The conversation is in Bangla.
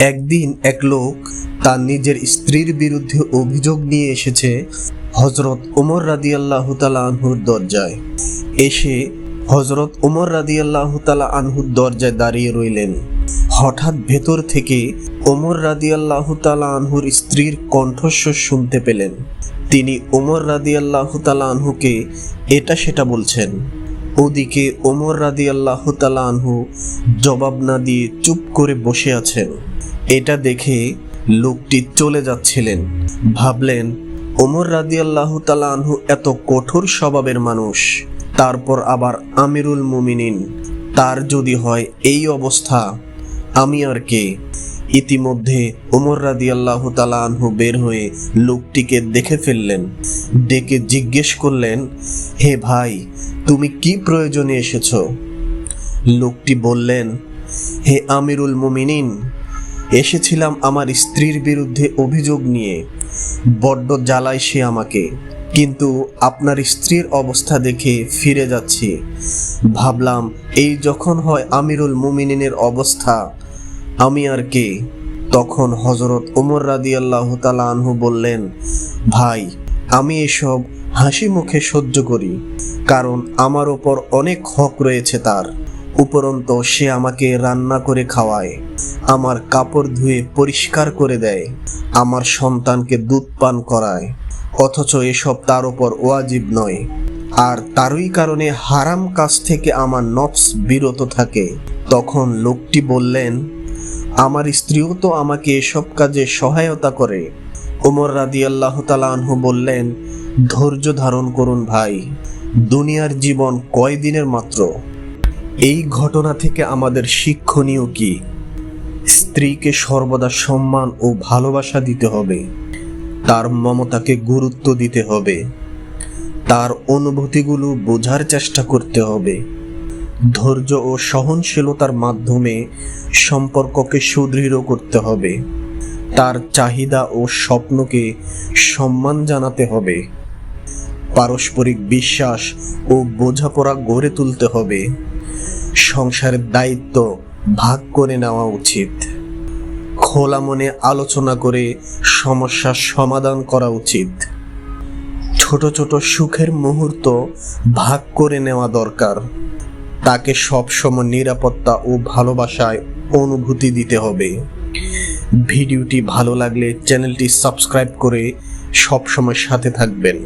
একদিন এক লোক তার নিজের স্ত্রীর বিরুদ্ধে অভিযোগ নিয়ে এসেছে হজরত ওমর রাদিয়াল্লাহ তালা আনহুর দরজায়। এসে হজরত ওমর রাদিয়াল্লাহ তালা আনহুর দরজায় দাঁড়িয়ে রইলেন। হঠাৎ ভেতর থেকে ওমর রাদিয়াল্লাহ তালা আনহুর স্ত্রীর কণ্ঠস্বর শুনতে পেলেন। তিনি ওমর রাদিয়াল্লাহ তালা আনহুকে এটা সেটা বলছেন। ওদিকে ওমর রাদি আল্লাহ আনহু জবাব না দিয়ে চুপ করে বসে আছেন। এটা দেখে লোকটি চলে যাচ্ছিলেন। ভাবলেন, ওমর রাদি আল্লাহ আনহু এত কঠোর স্বভাবের মানুষ। তারপর আবার আমিরুল মুমিনিন, তার যদি হয় এই অবস্থা, আমি আর কে? ইতিমধ্যে ওমর রাদি আল্লাহ আনহু বের হয়ে লোকটিকে দেখে ফেললেন। ডেকে জিজ্ঞেস করলেন, হে ভাই, তুমি কি প্রয়োজনে এসেছ? লোকটি বললেন, হে আমিরুল মুমিনিন এসেছিলাম আমার স্ত্রীর বিরুদ্ধে অভিযোগ নিয়ে। বড্ড জ্বালায় সে আমাকে। কিন্তু আপনার স্ত্রীর অবস্থা দেখে ফিরে যাচ্ছি। ভাবলাম, এই যখন হয় আমিরুল মুমিনিনের অবস্থা, আমি আর কে? তখন হজরত ওমর রাদি আল্লাহ আনহু বললেন, ভাই, আমি এসব হাসি মুখে সহ্য করি, কারণ আমার ওপর অনেক হক রয়েছে তার। উপরন্ত সে আমাকে রান্না করে খাওয়ায়, আমার কাপড় ধুয়ে পরিষ্কার করে দেয়, আমার সন্তানকে দুধ পান করায়, অথচ এসব তার ওপর ওয়াজিব নয়। আর তারই কারণে হারাম কাজ থেকে আমার নফস বিরত থাকে। তখন লোকটি বললেন, আমার স্ত্রীও তো আমাকে এসব কাজে সহায়তা করে। ওমর রাদি আল্লাহ আনহু বললেন, ধৈর্য ধারণ করুন ভাই। দুনিয়ার জীবন কয়দিনের মাত্র? এই ঘটনা থেকে আমাদের শিক্ষণীয় কি? স্ত্রীকে সর্বদা সম্মান ও ভালোবাসা দিতে হবে। তার মমতাকে গুরুত্ব দিতে হবে। তার অনুভূতিগুলো বোঝার চেষ্টা করতে হবে। ধৈর্য ও সহনশীলতার মাধ্যমে সম্পর্ককে সুদৃঢ় করতে হবে। তার চাহিদা ও স্বপ্নকে সম্মান জানাতে হবে। পারস্পরিক বিশ্বাস ও বোঝাপড়া গড়ে তুলতে হবে। সংসারের দায়িত্ব ভাগ করে নেওয়া উচিত। খোলা মনে আলোচনা করে সমস্যার সমাধান করা উচিত। ছোট ছোট সুখের মুহূর্ত ভাগ করে নেওয়া দরকার। তাকে সবসময় নিরাপত্তা ও ভালোবাসায় অনুভূতি দিতে হবে। ভিডিওটি ভালো লাগলে চ্যানেলটি সাবস্ক্রাইব করে সবসময় সাথে থাকবেন।